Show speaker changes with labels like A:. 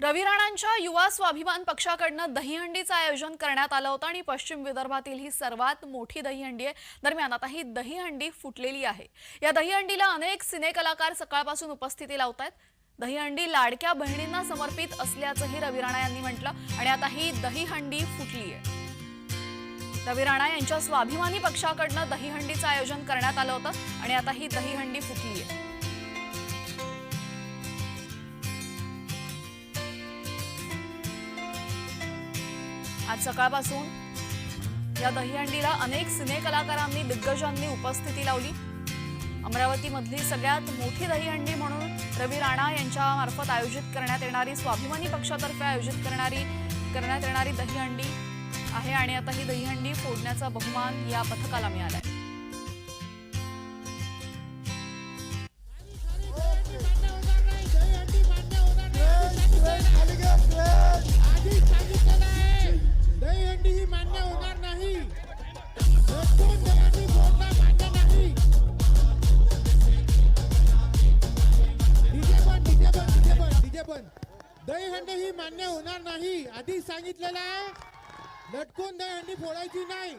A: रवी राणांच्या युवा स्वाभिमान पक्षाकडनं दहीहंडीचं आयोजन करण्यात आलं होतं आणि पश्चिम विदर्भातील ही सर्वात मोठी दहीहंडी आहे. दरम्यान आता ही दहीहंडी फुटलेली आहे. या दहीहंडीला अनेक सिने कलाकार सकाळपासून उपस्थिती लावत आहेत दहीहंडी लाडक्या बहिणींना समर्पित असल्याचंही रवी राणा यांनी म्हटलं आणि आता ही दहीहंडी फुटली आहे रवी राणा यांच्या स्वाभिमानी पक्षाकडनं दहीहंडीचं आयोजन करण्यात आलं होतं आणि आता ही दहीहंडी फुटली आहे आज सकाळपासून या दहीहंडीला अनेक सिने कलाकारांनी दिग्गजांनी उपस्थिती लावली. अमरावतीमधली सगळ्यात मोठी दहीहंडी म्हणून रवी राणा यांच्या मार्फत आयोजित करण्यात येणारी स्वाभिमानी पक्षातर्फे आयोजित करणारी करण्यात येणारी दहीहंडी आहे आणि आता ही दहीहंडी फोडण्याचा बहुमान या पथकाला
B: मिळाला आहे दहीहंडी ही मान्य होणार नाही. आधीच सांगितलेलं आहे लटकून दहीहंडी फोडायची नाही.